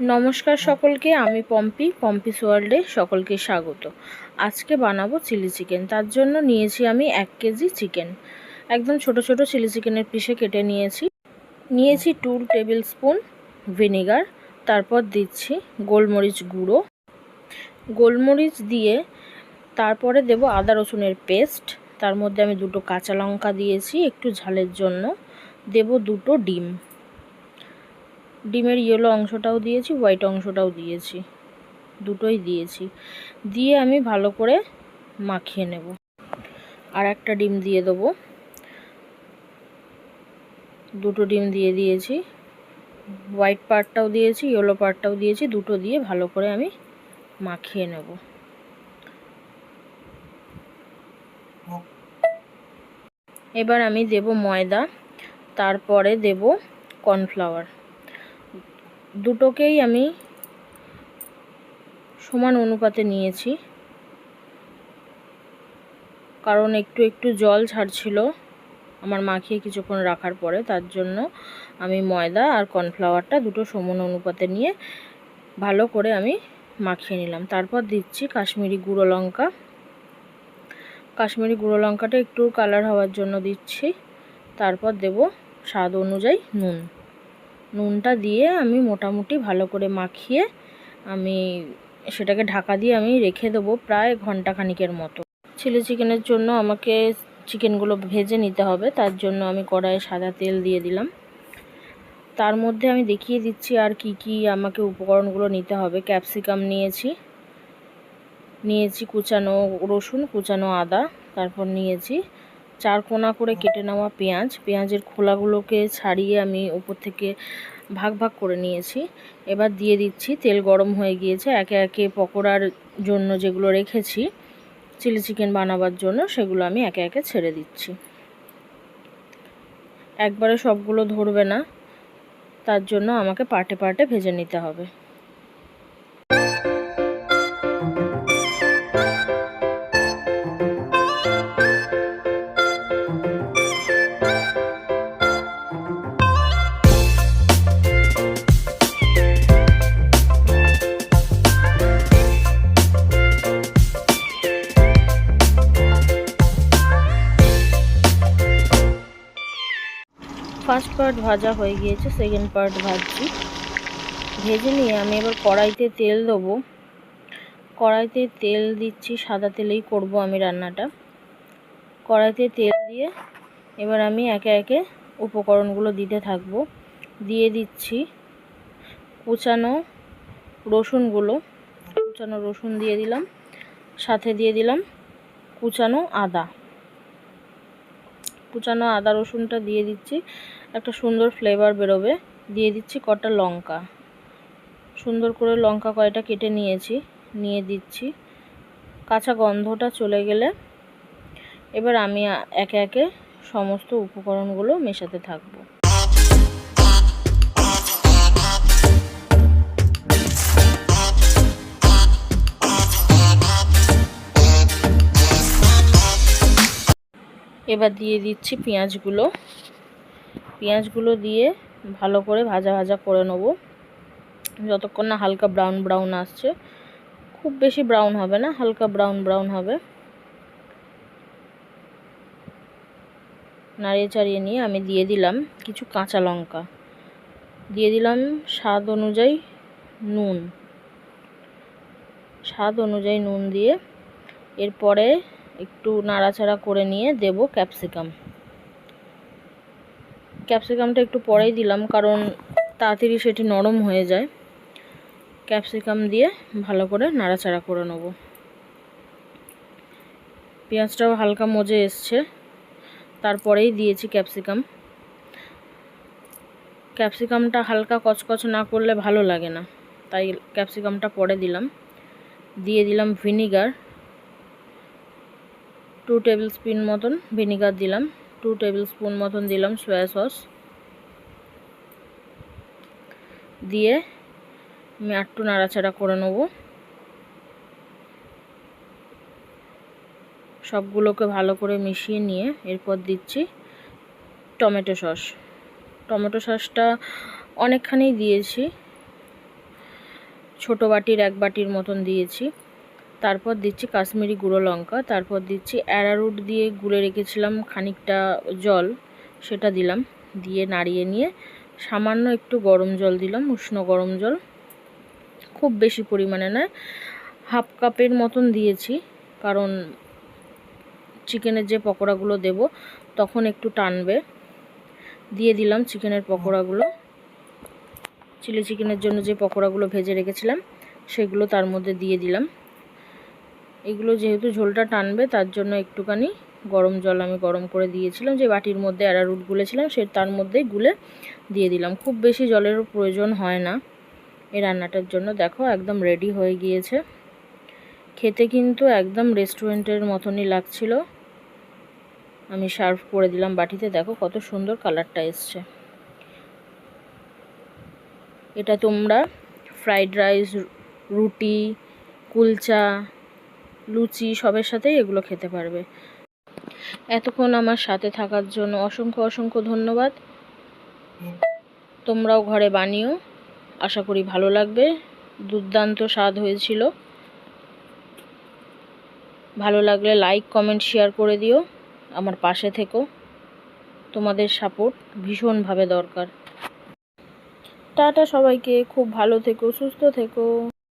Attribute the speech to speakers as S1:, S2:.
S1: নমস্কার সকলকে, আমি পম্পি, পম্পিস ওয়ার্ল্ডে সকলকে স্বাগত। আজকে বানাবো চিলি চিকেন। তার জন্য নিয়েছি আমি এক কেজি চিকেন। একদম ছোট ছোট চিলি চিকেনের পিসে কেটে নিয়েছি। নিয়েছি টু টেবিল স্পুন ভিনেগার। তারপর দিচ্ছি গোলমরিচ গুঁড়ো। গোলমরিচ দিয়ে তারপরে দেব আদা রসুনের পেস্ট। তার মধ্যে আমি দুটো কাঁচা লঙ্কা দিয়েছি একটু ঝালের জন্য। দেব দুটো ডিম। ডিমের ইয়েলো অংশটাও দিয়েছি হোয়াইট অংশটাও দিয়েছি। দুটোই দিয়েছি। দিয়ে আমি ভালো করে মাখিয়ে নেব। আর একটা ডিম দিয়ে দেবো। দুটো ডিম দিয়ে দিয়েছি। হোয়াইট পার্টটাও দিয়েছি ইয়েলো পার্টটাও দিয়েছি, দুটো দিয়ে ভালো করে আমি মাখিয়ে নেব। এবার আমি দেব ময়দা, তারপরে দেব কর্নফ্লাওয়ার দুটোকেই আমি সমান অনুপাতে নিয়েছি। কারণ একটু একটু জল ছাড়ছিল আমার মাখিয়ে কিছুক্ষণ রাখার পরে, তার জন্য আমি ময়দা আর কর্নফ্লাওয়ারটা দুটো সমান অনুপাতে নিয়ে ভালো করে আমি মাখিয়ে নিলাম। তারপর দিচ্ছি কাশ্মীরি গুঁড়ো লঙ্কা। কাশ্মীরি গুঁড়ো লঙ্কাটা একটু কালার হওয়ার জন্য দিচ্ছি। তারপর দেব স্বাদ অনুযায়ী নুন। নুনটা দিয়ে আমি মোটামুটি ভালো করে মাখিয়ে আমি সেটাকে ঢাকা দিয়ে আমি রেখে দেবো প্রায় ঘণ্টা খানিকের মতো। চিলি চিকেনের জন্য আমাকে চিকেনগুলো ভেজে নিতে হবে, তার জন্য আমি কড়াইয়ে সাদা তেল দিয়ে দিলাম। তার মধ্যে আমি দেখিয়ে দিচ্ছি আর কি কি আমাকে উপকরণগুলো নিতে হবে। ক্যাপসিকাম নিয়েছি নিয়েছি কুচানো রসুন, কুচানো আদা, তারপর নিয়েছি চার কোনা করে কেটে নেওয়া পেঁয়াজ। পেঁয়াজের খোলাগুলোকে ছাড়িয়ে আমি উপর থেকে ভাগ ভাগ করে নিয়েছি। এবার দিয়ে দিচ্ছি, তেল গরম হয়ে গিয়েছে। একে একে পকোড়ার জন্য যেগুলো রেখেছি, চিলি চিকেন বানাবার জন্য সেগুলো আমি একে একে ছেড়ে দিচ্ছি। একবারে সবগুলো ধরবে না, তার জন্য আমাকে পার্টে পার্টে ভেজে নিতে হবে। ফার্স্ট পার্ট ভাজা হয়ে গিয়েছে সেকেন্ড পার্ট ভাজছি। ভেজে নিয়ে আমি এবার কড়াইতে তেল দেবো। কড়াইতে তেল দিচ্ছি, সাদা তেলেই করব আমি রান্নাটা। কড়াইতে তেল দিয়ে এবার আমি একে একে উপকরণগুলো দিতে থাকব। দিয়ে দিচ্ছি কুচানো রসুনগুলো। কুচানো রসুন দিয়ে দিলাম, সাথে দিয়ে দিলাম কুচানো আদা। কুচানো আদা রসুনটা দিয়ে দিচ্ছি। একটা সুন্দর ফ্লেভার বেরোবে। দিয়ে দিচ্ছি কটা লঙ্কা। সুন্দর করে লঙ্কা কয়টা কেটে নিয়েছি, নিয়ে দিচ্ছি। কাঁচা গন্ধটা চলে গেলে এবার আমি একে একে সমস্ত উপকরণগুলো মেশাতে থাকব। এবার দিয়ে দিচ্ছি পেঁয়াজগুলো। পেঁয়াজগুলো দিয়ে ভালো করে ভাজা ভাজা করে নেব। যতক্ষণ না হালকা ব্রাউন ব্রাউন আসছে। খুব বেশি ব্রাউন হবে না, হালকা ব্রাউন ব্রাউন হবে। নাড়িয়ে চাড়িয়ে নিয়ে আমি দিয়ে দিলাম কিছু কাঁচা লঙ্কা। দিয়ে দিলাম স্বাদ অনুযায়ী নুন। স্বাদ অনুযায়ী নুন দিয়ে এরপরে একটু নাড়াচাড়া করে নিয়ে দেব ক্যাপসিকাম। ক্যাপসিকামটা একটু পরেই দিলাম, কারণ তাড়াতাড়ি সেটি নরম হয়ে যায়। ক্যাপসিকাম দিয়ে ভালো করে নাড়াচাড়া করে নেব। পেঁয়াজটাও হালকা মজে এসছে, তারপরেই দিয়েছি ক্যাপসিকাম। ক্যাপসিকামটা হালকা কচকচ না করলে ভালো লাগে না, তাই ক্যাপসিকামটা পরে দিলাম। দিয়ে দিলাম ভিনিগার। টু টেবিল স্পুন মতন ভিনিগার দিলাম টু টেবিল স্পুন মতন দিলাম সয়া সস দিয়ে আমি একটু নাড়াচাড়া করে নেব। সবগুলোকে ভালো করে মিশিয়ে নিয়ে এরপর দিচ্ছি টমেটো সস। টমেটো সসটা অনেকখানি দিয়েছি, ছোট বাটির এক বাটির মতন দিয়েছি। তারপর দিচ্ছি কাশ্মীরি গুঁড়ো লঙ্কা, তারপর দিচ্ছি অ্যারারুট দিয়ে গুলে রেখেছিলাম খানিকটা জল, সেটা দিলাম, দিয়ে নাড়িয়ে নিয়ে সামান্য একটু গরম জল দিলাম, উষ্ণ গরম জল। খুব বেশি পরিমাণে নয়, হাফ কাপের মতন দিয়েছি, কারণ চিকেনের যে পকোড়াগুলো দেব তখন একটু টানবে। দিয়ে দিলাম চিকেনের পকোড়াগুলো। চিলি চিকেনের জন্য যে পকোড়াগুলো ভেজে রেখেছিলাম, সেগুলো তার মধ্যে দিয়ে দিলাম। এগুলো যেহেতু ঝোলটা টানবে, তার জন্য একটুখানি গরম জল আমি গরম করে দিয়েছিলাম। যে বাটির মধ্যে অ্যারারুট গুলেছিলাম, সে তার মধ্যেই গুলে দিয়ে দিলাম। খুব বেশি জলেরও প্রয়োজন হয় না। এই রান্নাটার জন্য দেখো একদম রেডি হয়ে গিয়েছে। খেতে কিন্তু একদম রেস্টুরেন্টের মতনই লাগছিল। আমি সার্ভ করে দিলাম বাটিতে। দেখো কত সুন্দর কালারটা এসছে। এটা তোমরা ফ্রাইড রাইস রুটি, কুলচা লুচি সবের সাথেই এগুলো খেতে পারবে। এতক্ষণ আমার সাথে থাকার জন্য অসংখ্য অসংখ্য ধন্যবাদ। তোমরাও ঘরে বানিও। আশা করি ভালো লাগবে। দুর্দান্ত স্বাদ হয়েছিল। ভালো লাগলে লাইক কমেন্ট শেয়ার করে দিও। আমার পাশে থেকো। তোমাদের সাপোর্ট ভীষণভাবে দরকার। টাটা সবাইকে। খুব ভালো থেকো, সুস্থ থেকো।